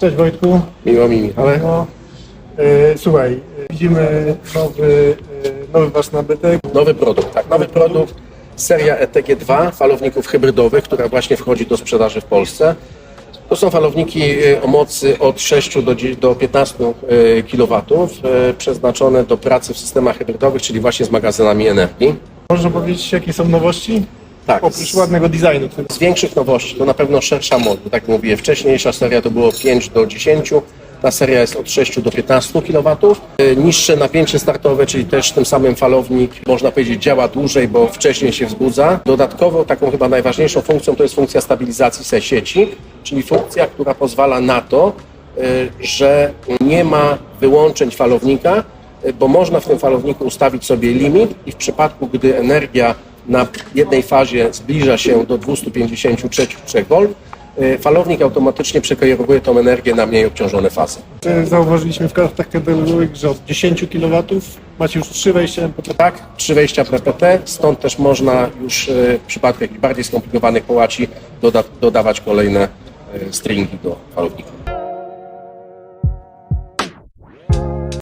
Cześć Wojtku. Miło mi, Michale. No, e, słuchaj, e, widzimy nowy, e, nowy wasz nabytek. Nowy produkt, tak, nowy produkt, seria E ETG2 falowników hybrydowych, która właśnie wchodzi do sprzedaży w Polsce. To są falowniki e, o mocy od 6 do, dzie- do 15 kW, e, przeznaczone do pracy w systemach hybrydowych, czyli właśnie z magazynami energii. Można powiedzieć, jakie są nowości? Tak, Oprócz ładnego designu. Który... z większych nowości to na pewno szersza moc, bo tak jak mówię, wcześniejsza seria to było 5 do 10, ta seria jest od 6 do 15 kW. E, Niższe napięcie startowe, czyli też tym samym falownik, można powiedzieć, działa dłużej, bo wcześniej się wzbudza. Dodatkowo taką chyba najważniejszą funkcją to jest funkcja stabilizacji se sieci, czyli funkcja, która pozwala na to, e, że nie ma wyłączeń falownika, e, bo można w tym falowniku ustawić sobie limit i w przypadku, gdy energia na jednej fazie zbliża się do 253 V, e, falownik automatycznie przekierowuje tą energię na mniej obciążone fazy. Zauważyliśmy w kartach katalogowych, że od 10 kW macie już trzy wejścia MPP. Tak, trzy wejścia PPT, stąd też można już e, w przypadku jakichś bardziej skomplikowanych połaci doda dodawać kolejne e, stringi do falownika.